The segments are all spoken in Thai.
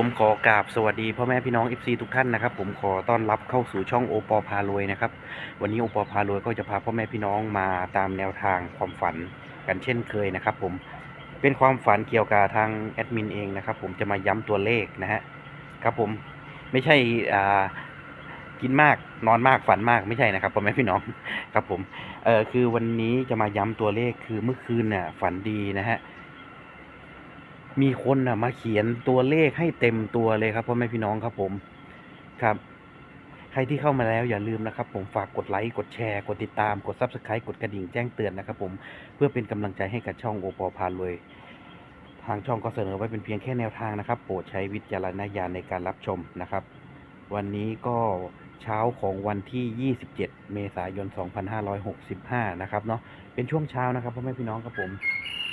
ผมขอกราบสวัสดีพ่อแม่พี่น้อง FC ทุกท่านนะครับ ผมขอต้อนรับเข้าสู่ช่องโอปอพารวยนะครับ วันนี้โอปอพารวยก็จะพาพ่อแม่พี่น้องมาตามแนวทางความฝันกันเช่นเคยนะครับ ผมเป็นความฝันเกี่ยวกับทางแอดมินเองนะครับ ผมจะมาย้ำตัวเลขนะฮะครับผมไม่ใช่อ่ากินมากนอนมากฝันมากไม่ใช่นะครับพ่อแม่พี่น้องครับผมเออคือวันนี้จะมาย้ำตัวเลขคือเมื่อคืนน่ะฝันดีนะฮะ มีคนนะมาเขียนตัวเลขให้เต็มตัวเลยครับพ่อแม่พี่น้องครับผมครับ ใครที่เข้ามาแล้วอย่าลืมนะครับ ผมฝากกดไลค์กดแชร์กดติดตามกด Subscribe กดกระดิ่งแจ้งเตือนนะครับผมเพื่อเป็นกำลังใจให้กับช่องโอปอพารวยทางช่องก็เสนอไว้เป็นเพียงแค่แนวทางนะครับ โปรดใช้วิจารณญาณในการรับชมนะครับ วันนี้ก็เช้าของวันที่ 27 เมษายน 2565 นะครับเนาะเป็นช่วงเช้านะครับพ่อแม่พี่น้องครับผม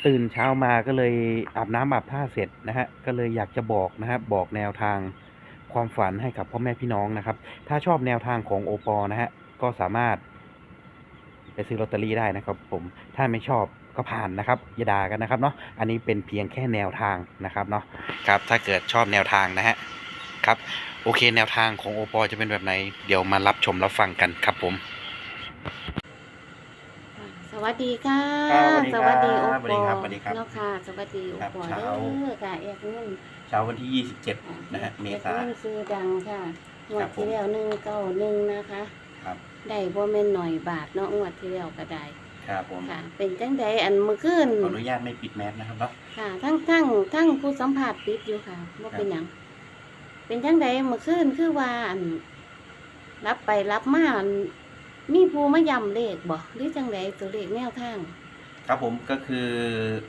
ตื่นเช้ามาก็เลยอาบน้ำอาบท่าเสร็จนะฮะก็เลยอยากจะบอกนะครับบอกแนวทางความฝันให้กับพ่อแม่พี่น้องนะครับ ถ้าชอบแนวทางของโอปอนะฮะก็สามารถ ไปซื้อลอตเตอรี่ได้นะครับ ผมถ้าไม่ชอบก็ผ่านนะครับอย่าด่ากันนะครับเนาะอันนี้เป็นเพียงแค่แนวทางนะครับเนาะครับถ้าเกิดชอบแนวทางนะฮะครับโอเคแนวทางของโอปอจะเป็นแบบไหน เดี๋ยวมารับชมรับฟังกันครับผม วัสดีค่ะ ครับสสวัวัสสดีดีคโอรับปสวัสดีอครับสวัสดีครับเนาะค่ะ สวัสดีโอครับปอเช้า เด้อค่ะเอกเงินเช้าวันที่ 27 นะฮะเมษาเอกเงินซื้อดังค่ะงวครัดบผม ที่แล้วหนึ่งเก้าหนึ่งนะคะครับได้บ่แม่นหน่อยบาทเนาะงวดที่แล้วก็ได้ครับผมค่ะ เป็นจังใดอันเมื่อคืนขออนุญาตไม่ปิดแมสนะครับเนาะ ค่ะ ทั้งทั้งทั้งผู้สัมผัสปิดอยู่ค่ะว่าเป็นหยังเป็นจังใดเมื่อคืนคือว่าอันรับไปรับมาอัน มีผู้มาย้ำเลขบ่หรือจังใดตัวเลขแนวทางครับผมก็คือ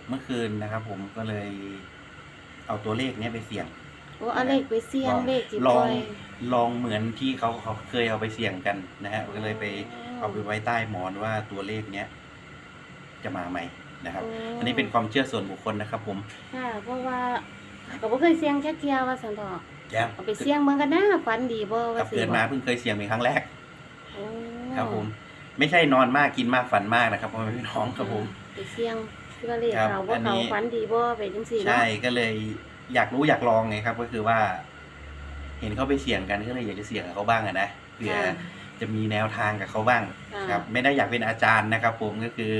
เมื่อคืนนะครับ ผมก็เลยเอาตัวเลขเนี้ยไปเสี่ยง โอ้เอาเลขไปเสี่ยงลองเลขที่ลปอล่งอยลองเหมือนที่เขาเขาเคยเอาไปเสี่ยงกันนะฮะก็เลยไปเอาไปไว้ใต้หมอนว่าตัวเลขเนี้ยจะมาไหมนะครับ อันนี้เป็นความเชื่อส่วนบุคคลนะครับ ผมค่ะเพราะว่าก็บ่เคยเสี่ยงแค่เที่ยวว่าซั่นดอกแจ้งเอาไปเสี่ยงเบิ่งกันนะฝันดีบ่กัว่าบสิเกิดมาเพิ่งเคยเสี่ยงเป็นครั้งแรกโอ้ ครับผม ไม่ใช่นอนมากกินมากฝันมากนะครับพ่อแม่พี่น้องครับผม ไปเสี่ยงคือว่าเลขครับเขาว่าอันนี้เขาฝันดีบ่ไปจังซี่เนาะใช่ก็เลยอยากรู้อยากลองไงครับ ก็คือว่า เห็นเขาไปเสี่ยงกันก็เลยอยากจะเสี่ยงกับเขาบ้างอะนะเผื่อค่ะจะมีแนวทางกับเขาบ้างค่ะครับ ไม่ได้อยากเป็นอาจารย์นะครับ ผมก็คือ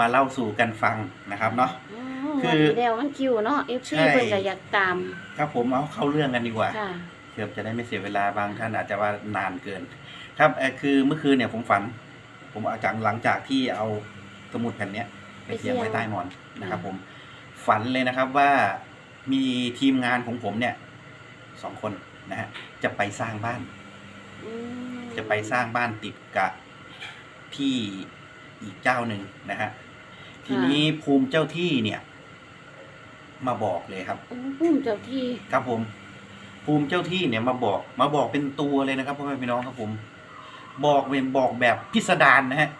มาเล่าสู่กันฟังนะครับเนาะอืมคืงอวดที่แล้วมันคิวเนาะ FC ใช่เพิ่นก็อยากตาม ครับผมเอาเข้าเรื่องกันดีกว่าค่ะเกือบจะได้ไม่เสียเวลาบางท่านอาจจะว่านานเกิน ครับเอ่อคือเมื่อคืนเนี่ยผมฝัน ผมเอาจากหลังจากที่เอาสมุดแผ่นเนี้ยไปเขียนไว้ใต้หมอนนะครับ ผมฝันเลยนะครับว่ามีทีมงานของผมเนี่ยสองคนนะฮะจะไปสร้างบ้าน อืมจะไปสร้างบ้านติดกับที่อีกเจ้าหนึ่งนะฮะทีนี้ภูมิเจ้าที่เนี่ย มาบอกเลยครับ โอ้ปุ้มเจ้าที่ครับผม ภูมิเจ้าที่เนี่ยมาบอก มาบอกเป็นตัวเลยนะครับพ่อแม่พี่น้องครับผม บอกเป็นบอกแบบพิสดารนะฮะ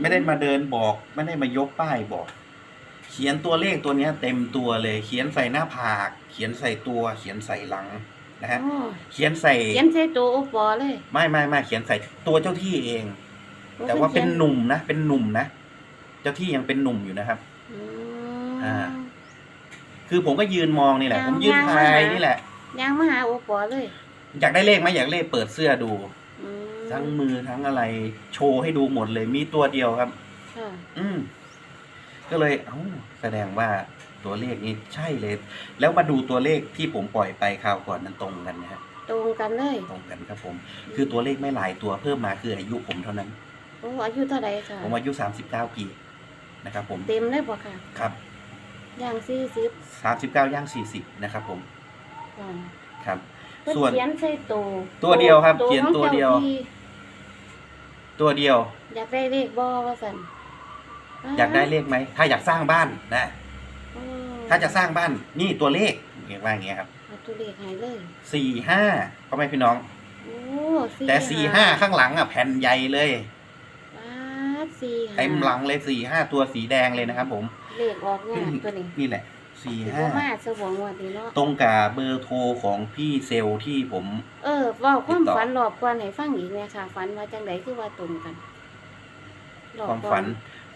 ไม่ได้มาเดินบอก ไม่ได้มายกป้ายบอก เขียนตัวเลขตัวเนี้ย เต็มตัวเลย เขียนใส่หน้าผาก เขียนใส่ตัว เขียนใส่หลังนะฮะ อ๋อเขียนใส่ เขียนใส่ตัวโอปอเลยไม่ไม่ไม่เขียนใส่ตัวเจ้าที่เองโอ้แต่ว่าเป็นขียหนุ่มนะ เป็นหนุ่มนะ เจ้าที่ยังเป็นหนุ่มอยู่นะครับ อือ่ามคือผมก็ยืนมองนี่แหละยังผมยืนยังทายไม่หานี่แหละย่างมาหาโอปอเลย อยากได้เลขไหมอยากเลขเปิดเสื้อดู อืม ทั้งมือทั้งอะไรโชว์ให้ดูหมดเลยมีตัวเดียวครับ ค่ะอืม ก็เลยเอ้าแสดงว่าตัวเลขนี้ใช่เลย แล้วมาดูตัวเลขที่ผมปล่อยไปคราวก่อนนั้นตรงกันนะฮะตรงกันเลยตรงกันครับผม คือตัวเลขไม่หลายตัวเพิ่มมาคืออายุผมเท่านั้น โอ้อายุเท่าไหร่ค่ะ ผมอายุสามสิบเก้าปีนะครับผมเต็มเลยบ่ค่ะครับ ย่างสี่สิบสามสิบเก้าย่างสี่สิบนะครับผมค่ะครับ เพิ่นส่วน เขียนใส่ตัวตัวเดียวครับตัวเขียนของตัวเดียวจ้าที่ ตัวเดียว อยากได้เลขบ่ว่าซั่นอยากได้เลขไหม ถ้าอยากสร้างบ้านนะโอ้ถ้าจะสร้างบ้านนี่ตัวเลขเรียกว่าอย่างเงี้ยครับเอาตัวเลขให้เลยสี่ห้าพ่อแม่พี่น้อง โอ้แต่สี่ห้าข้างหลังอะแผ่นใหญ่เลยบาทสี่ห้าเต็มหลังเลยสี่ห้าตัวสีแดงเลยนะครับผม เลขออกงานตัวนี้นี่แหละ สี่สิห้าบ่มาสวงว่าดีเนาะ ตรงกับเบอร์โทรของพี่เซลล์ที่ผม เออเว้าความติดต่อ ฝันรอบก่อนให้ฟังอีกเนี่ยค่ะ ฝันว่าจังไดคือว่าตรงกันรอบความก่อฝัน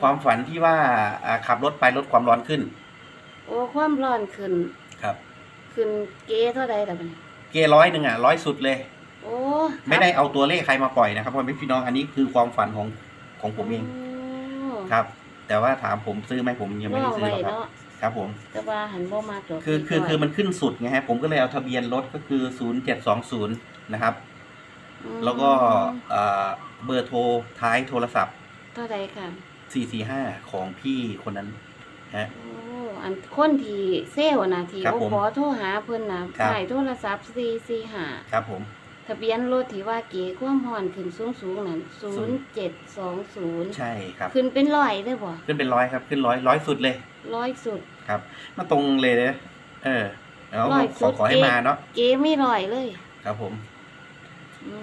ความฝันที่ว่าอ่าขับรถไปลดความร้อนขึ้นโอ้ความร้อนขึ้น ครับคขึ้นเกเท่าใดล่ะบัดนี้เกร้อยหนึ่งอะร้อยสุดเลย โอ้ไม่ได้เอาตัวเลขใครมาปล่อยนะครับพ่อแม่พี่น้องอันนี้คือความฝันของของผมเองโครับ แต่ว่าถามผมซื้อไหมผมยังไม่ได้ว่าซื้อไว้หรอกครับ เนาะ ครับผม แต่ว่าหันบ่มากดอกคือคือดีกว่าคือมันขึ้นสุดไงฮะผมก็เลยเอาทะเบียนรถก็คือศูนย์เจ็ดสองศูนย์นะครับ อืมแล้วก็เอ่อเบอร์โทรท้ายโทรศัพท์ เท่าใดค่ะ445 ของพี่คนนั้นฮะ โอ้อันคนที่เซลล์นะที่ครับโอผมปอโทรหาเพิ่นนะครับ ถ่ายโทรศัพท์445ครับผม ทะเบียนรถที่ว่าเก๋ความพรขึ้นสูงๆนั่น0720ใช่ครับ ขึ้นเป็นร้อยได้บ่ขึ้นเป็นร้อยครับ ขึ้นร้อยร้อยสุดเลยร้อยสุดครับ มาตรงเลยนะเออแล้วร้อยขสุอดขอให้เก๋มาเนาะเก๋ไม่ร้อยเลย ครับผมอื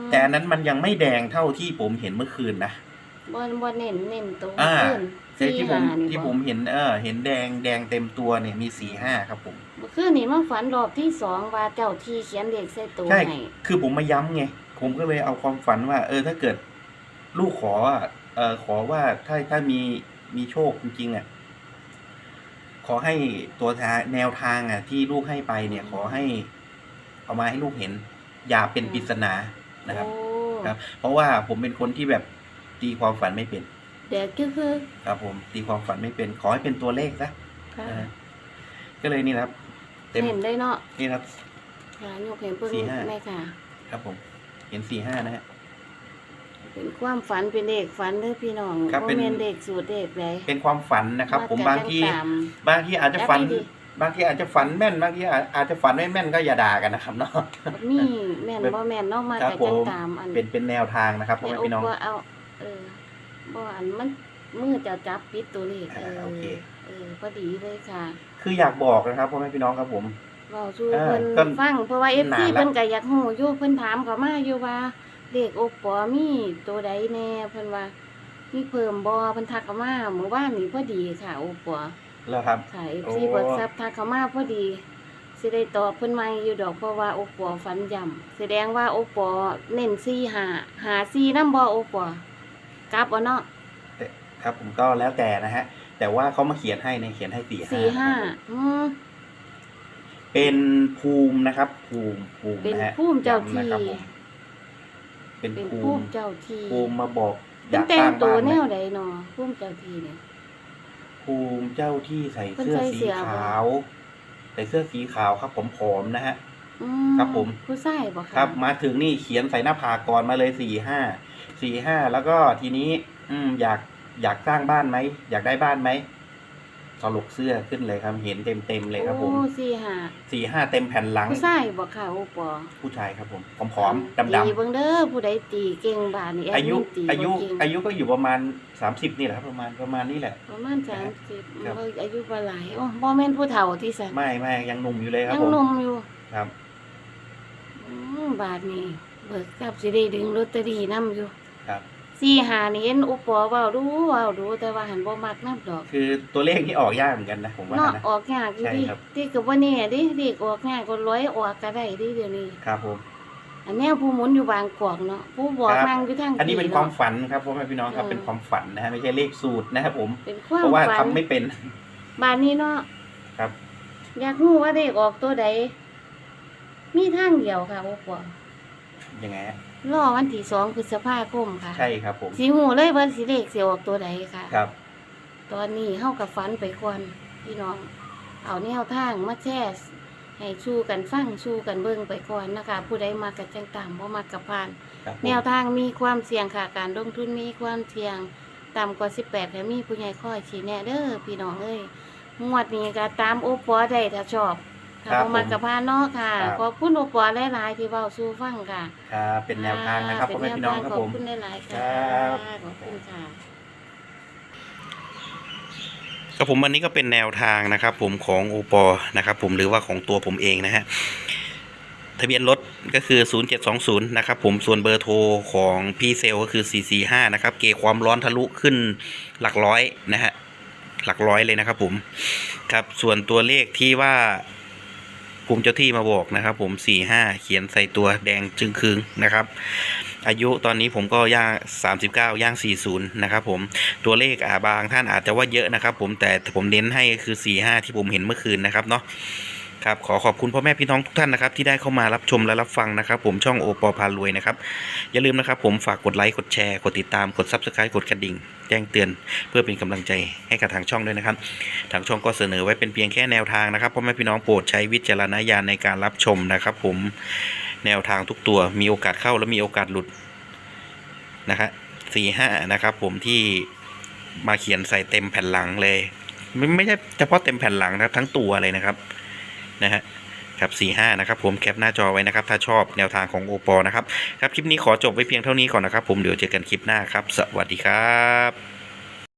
มแต่อันนั้นมันยังไม่แดงเท่าที่ผมเห็นเมื่อคืนนะบ่บ่เน้นเน้นตัวอ่าขึ้นแต่ที่ผม45นี่ที่บ่ผมเห็นเออ เห็นแดงแดงเต็มตัวเนี่ยมีสี่ห้าครับผม เมื่อคืนนี่มาฝันรอบที่สองว่าเจ้าที่เขียนเลขใส่ตัวใช่ ให้คือผมมาย้ำไง ผมก็เลยเอาความฝันว่า เออ ถ้าเกิดลูกขออะเออขอว่าถ้าถ้ามีมีโชคจริงๆอะ ขอให้ตัวทางแนวทางอะ ที่ลูกให้ไปเนี่ย ขอให้เอามาให้ลูกเห็น อย่าเป็นปริศนานะครับ โอ้ครับ เพราะว่าผมเป็นคนที่แบบตีความฝันไม่เป็น เด็กก็คือครับ ผมตีความฝันไม่เป็น ขอให้เป็นตัวเลขซะ ค่ะ นะฮะก็เลยนี่นะครับ เต็มเห็นได้เนาะนี่ครับ ค่ะยกเห็นเพิ่งสี่ห้า แม่ค่ะ ครับผม เห็นสี่ห้านะฮะ เป็นความฝันเป็นเลขฝันเด้อพี่น้องครับเป็นแม่นเลขสูตรเลขใดเป็นความฝันนะครับ ผมว่บางจะที่ตามบางที่อาจจะฝันแล้วไปดิบางทีอาจจะฝันแม่น บางทีอาจอาจจะฝันไม่แม่นก็อย่าด่ากันนะครับเนาะ มีแม่นบ่แม่นเนาะมาครับแต่ผจังม ตามอันเป็นเป็นแนวทางนะครับพ่อแต่แม่โอ้พี่น้อง บ่เอา เออบ่อันมันมือจะจับปิดตัวเลขเออ่าอโอเคเออ พอดีเลยค่ะคืออยากบอกนะครับพ่อแม่พี่น้องครับผม เว้าสู่เออเพิ่นก็ฟังเพราะว่า FC นานละเพิ่นก็อยากฮู้อยู่เพิ่นถามเข้ามาอยู่ว่าเลขโอปอมีตัวใดแน่เพิ่นว่ามีเพิ่มบ่เพิ่นทักเข้ามาเมื่อวานนี้พอดีค่ะโอปอ แล้วครับ ค่ะโอ้ FC เบิกทรัพย์ทักเข้ามาพอดีสิได้ตอบเพิ่นใหม่อยู่ดอกเพราะว่าโอปอฝันย่ำแสดงว่าโอปอเน้น4 5 5 4นำบ่โอปอกลับเอาเนาะ ครับผมก็แล้วแต่นะฮะ แต่ว่าเขามาเขียนให้ในยเขียนให้สี่สี่ห้าอืมเป็นภูมินะครับ ภูมิภูมิเป็นนะฮะภูมิเจ้าที่ ย้ำนะครับผมเป็นเป็นภูภูมิมิเจ้าที่ภูมิมาบอกอเพิ่ยานกแต่สงร้างตัวบ้านแนนะวใดเนาะภูมิเจ้าที่เนี่ย ภูมิเจ้าที่ใส่เพิ่นเสื้อใส่สีเสื้อบ่ขาวใส่เสื้อสีขาวครับ ผมผอมๆนะฮะ อืครับผม ผู้ชายบ่คะครับมาถึงนี่เขียนใส่หน้าผากก่อนมาเลยสี่ห้าสี่ห้าแล้วก็ทีนี้ อืมอยาก อยากสร้างบ้านไหม อยากได้บ้านไหมถลกเสื้อขึ้นเลยครับ เห็นเต็มเต็มๆเลยครับผมโอ้สี่ห้าสี่ห้าเต็มแผ่นหลังผู้ชายบ่ค่ะโอปอผู้ชายครับผมผอมๆดำตีเบิ่งเด้อผู้ใดตีเก่งบาดนี่แดๆอายุมินตีอายุบ่เก่งอายุก็อยู่ประมาณสามสิบนี่แหละครับประมาณประมาณนี้แหละ ประมาณครับ30ครับเอ้ยอายุบ่หลายโอ้บ่แม่นผู้เฒ่าที่สันไม่ไม่ยังหนุ่มอยู่เลยครับยังผมหนุ่มอยู่ครับ อืมบาทนี่เบิกทรัพย์สิได้ดึงลอตเตอรี่นํอยู่ครับ สี่หานี่เห็นอุปอเว้าดูเว้าดูแต่ว่าหันบ่มักนำดอก คือตัวเลขที่ออกยากเหมือนกันนะผมว่าเนาะนะ ออกยากอยู่ใช่ดิครับ ที่ก็บ่แน่ดิเด็กออกยากก็ร้อยออกก็ได้ดิเดี๋ยวนี้ ครับผม อันแนวผู้หมุนอยู่บางกอกเนาะผู้บอกครับ นั่งอยู่ทางอันนี้เป็นความนาะฝันครับพ่อแม่พี่น้องครับเออเป็นความฝันนะฮะไม่ใช่เลขสูตรนะครับผม เป็นความเพราะว่าฝัทำนไม่เป็น บ้านนี้เนาะครับ อยากรู้ว่าเด็กออกตัวใดมีทางเดียวค่ะบ่ปอยังไงฮะ รอวันที่2พฤษภาคมค่ะ ใช่ครับผมสิฮู้เลยว่าสิเลขสิออกตัวใดค่ะ ครับ ตอนนี้เฮากับฝันไปก่อนพี่น้อง เอาแนวทางมาแชร์ให้ชูกันฟังชูกันเบิ่งไปก่อนนะคะ ผู้ใดมากับจังตามบ่มากับผ่าน ครับผมแนวทางมีความเสี่ยงค่ะการลงทุนมีความเสี่ยง ต่ำกว่า 18ค่ะมีผู้ใหญ่คอยชี้แนะเด้อพี่น้องเอ้ยงวดนี้ก็ตามโอปอได้ถ้าชอบ ถ้าบ่มากับพานเนาะค่ะขอบคุณโอปอหลายๆที่เว้าสู่ฟังค่ะครับเป็นแนวทางนะครับพ่อแม่พี่น้องครับผมขอบคุณหลายๆค่ะครับ ขอบคุณค่ะ ครับผมวันนี้ก็เป็นแนวทางนะครับ ผมของโอปอนะครับ ผมหรือว่าของตัวผมเองนะฮะทะเบียนรถก็คือ 0720 นะครับผมส่วนเบอร์โทรของพี่เซลก็คือ 445 นะครับ เกความร้อนทะลุขึ้นหลักร้อยนะฮะหลักร้อยเลยนะครับผมครับส่วนตัวเลขที่ว่า ภูมิเจ้าที่มาบอกนะครับ ผม45เขียนใส่ตัวแดงจึงคืงนะครับ อายุตอนนี้ผมก็ย่าง39ย่าง40นะครับผมตัวเลขอาบางท่านอาจจะว่าเยอะนะครับ ผมแต่ผมเน้นให้คือ4 5ที่ผมเห็นเมื่อคืนนะครับเนาะ ครับขอขอบคุณพ่อแม่พี่น้องทุกท่านนะครับที่ได้เข้ามารับชมและรับฟังนะครับผมช่องโอปอพารวยนะครับอย่าลืมนะครับผมฝากกดไลค์กดแชร์กดติดตามกด subscribe กดกระดิ่ง แจ้งเตือนเพื่อเป็นกำลังใจให้กับทางช่องด้วยนะครับ ทางช่องก็เสนอไว้เป็นเพียงแค่แนวทางนะครับพ่อแม่พี่น้องโปรดใช้วิจารณญาณในการรับชมนะครับ ผมแนวทางทุกตัวมีโอกาสเข้าและมีโอกาสหลุดนะฮะสี่ห้านะครับ ผมที่มาเขียนใส่เต็มแผ่นหลังเลย ไม่ไม่ใช่เฉพาะเต็มแผ่นหลังนะครับ ทั้งตัวเลยนะครับ นะฮะครับ45นะครับผมแคปหน้าจอไว้นะครับ ถ้าชอบแนวทางของโอปอนะครับ ครับ คลิปนี้ขอจบไว้เพียงเท่านี้ก่อนนะครับ ผมเดี๋ยวเจอกันคลิปหน้าครับ สวัสดีครับ